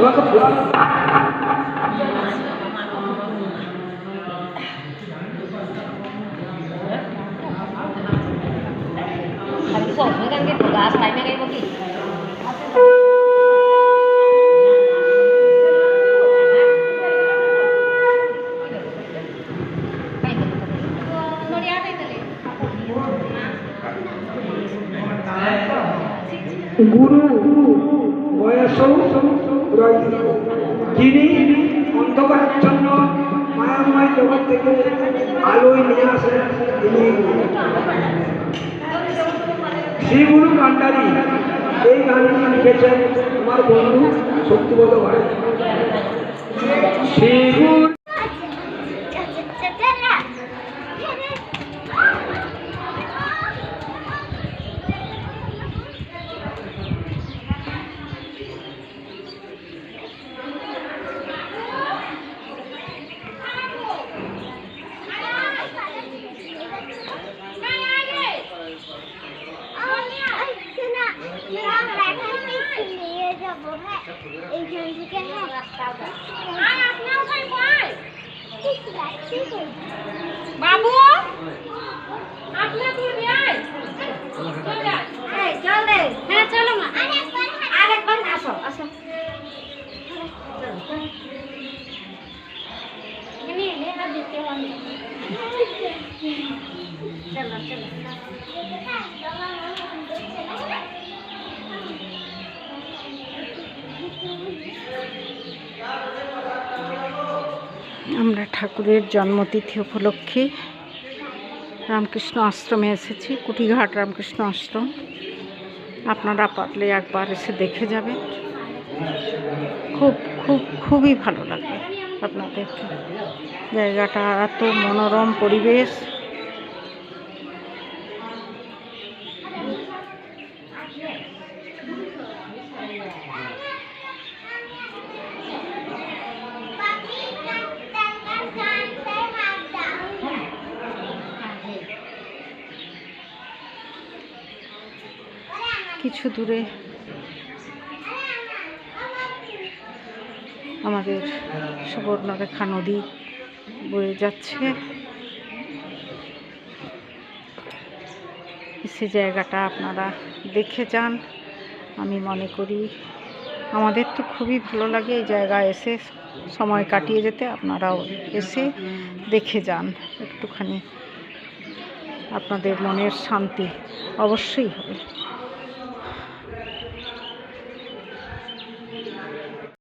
dua kebun habis lainnya kayak Guru, guru, guru. যিনি অন্ধকারাচ্ছন্ন মায়াময় জগৎ থেকে আলোয় নিয়ে আসেন তিনি গুরু। শ্রী গুরু কান্ডারি এই গানটি লিখেছেন আমার বন্ধু শক্তিবোধ ভাই শ্রী গুরু এইখান থেকে হ্যাঁ রাস্তা আর ভাই ভাই বাবু আয়। চলে হ্যাঁ চলো মা। আরেকবার আসো আসো। চলো চলো। আমরা ঠাকুরের জন্মতিথি উপলক্ষে রামকৃষ্ণ আশ্রমে এসেছি কুটিঘাট রামকৃষ্ণ আশ্রম। আপনারা পারলে একবার এসে দেখে যাবেন। খুব খুব, খুবই ভালো লাগবে আপনাদেরকে। জায়গাটা এত মনোরম পরিবেশ। কিছু দূরে আমাদের সুবর্ণরেখা নদী বয়ে যাচ্ছে। সে জায়গাটা আপনারা দেখে যান, আমি মনে করি। আমাদের তো খুবই ভালো লাগে এই জায়গায় এসে সময় কাটিয়ে যেতে, আপনারাও এসে দেখে যান একটুখানি। আপনাদের মনের শান্তি অবশ্যই হবে।